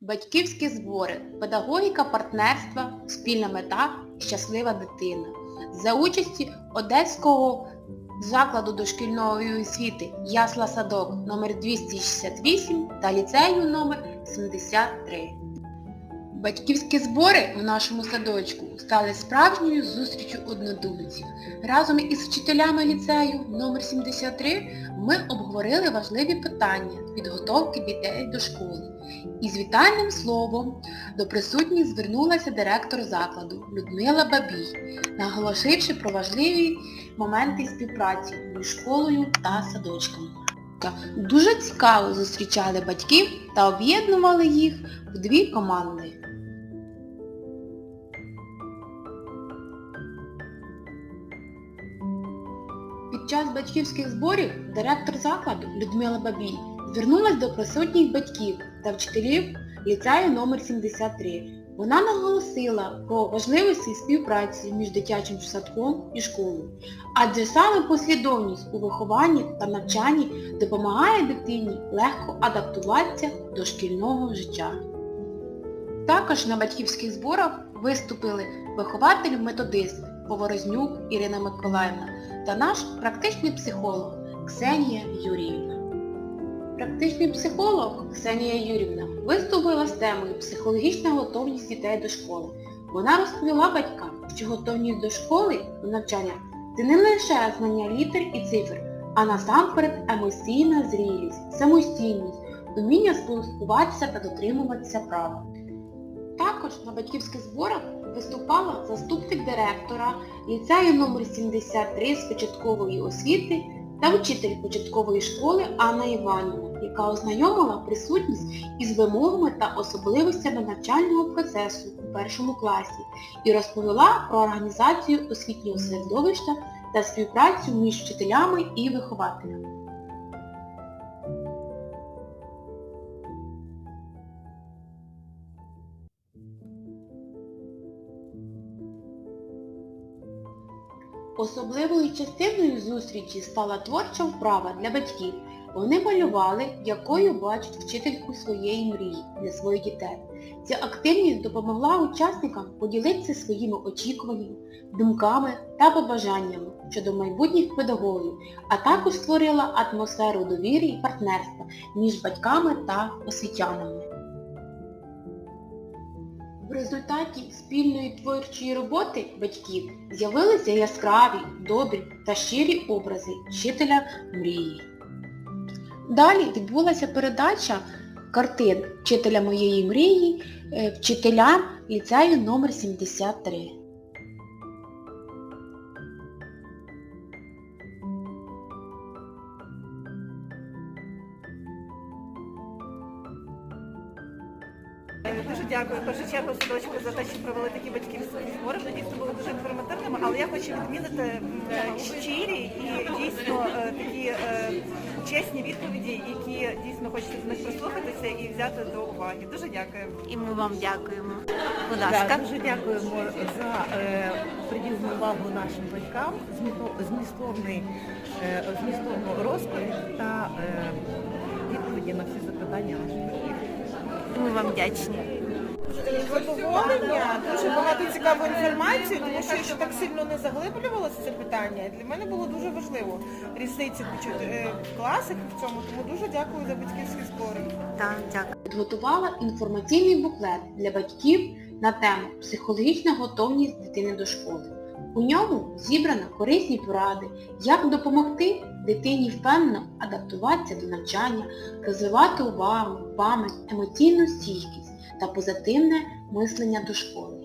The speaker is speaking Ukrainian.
Батьківські збори, педагогіка партнерства, спільна мета, щаслива дитина. За участі Одеського закладу дошкільної освіти Ясла Садок номер 268 та ліцею номер 73. Батьківські збори в нашому садочку стали справжньою зустрічю однодумців. Разом із вчителями ліцею номер 73 ми обговорили важливі питання підготовки дітей до школи. І з вітальним словом до присутніх звернулася директор закладу Людмила Бабій, наголосивши про важливі моменти співпраці між школою та садочком. Дуже цікаво зустрічали батьків та об'єднували їх в дві команди. Під час батьківських зборів директор закладу Людмила Бабій звернулася до присутніх батьків та вчителів ліцею номер 73 Вона наголосила про важливості співпраці між дитячим садком і школою, адже саме послідовність у вихованні та навчанні допомагає дитині легко адаптуватися до шкільного життя. Також на батьківських зборах виступили вихователь-методист Поворознюк Ірина Миколаївна та наш практичний психолог Ксенія Юріївна. Практичний психолог Ксенія Юрівна виступила з темою психологічна готовність дітей до школи. Вона розповіла батькам, що готовність до школи до навчання це не лише знання літер і цифр, а насамперед емоційна зрілість, самостійність, вміння спілкуватися та дотримуватися права. Також на батьківських зборах виступала заступник директора ліцею номер 73 з початкової освіти та вчитель початкової школи Анна Іванівна, яка ознайомила присутність із вимогами та особливостями навчального процесу у першому класі і розповіла про організацію освітнього середовища та співпрацю між вчителями і вихователями. Особливою частиною зустрічі стала творча вправа для батьків. Вони малювали, якою бачать вчительку своєї мрії для своїх дітей. Ця активність допомогла учасникам поділитися своїми очікуваннями, думками та побажаннями щодо майбутніх педагогів, а також створила атмосферу довіри і партнерства між батьками та освітянами. Результаті спільної творчої роботи батьків з'явилися яскраві, добрі та щирі образи вчителя мрії. Далі відбулася передача картин вчителя моєї мрії е, вчителям ліцею номер 73. Дякую. В першу чергу садочку за те, що провели такі батьківські збори. Вони дійсно були дуже інформативними, але я хочу відмінити щирі і дійсно е, такі е, чесні відповіді, які дійсно хочеться з них прислухатися і взяти до уваги. Дуже дякую. І ми вам дякуємо. Будь Так, дуже дякуємо за е, приділену увагу нашим батькам, змістовний, е, змістовну розповідь та е, відповіді на всі запитання наших батьків. Ми вам вдячні. Задоволення, дуже багато цікавої інформації, тому що я ще так сильно не заглиблювалася це питання. Для мене було дуже важливо різниці почути е, в в цьому. Тому дуже дякую за батьківські збори. Так, дякую. підготувала інформаційний буклет для батьків на тему Психологічна готовність дитини до школи. У ньому зібрано корисні поради, як допомогти дитині впевнено адаптуватися до навчання, розвивати увагу, пам'ять, емоційну стійкість та позитивне мислення до школи.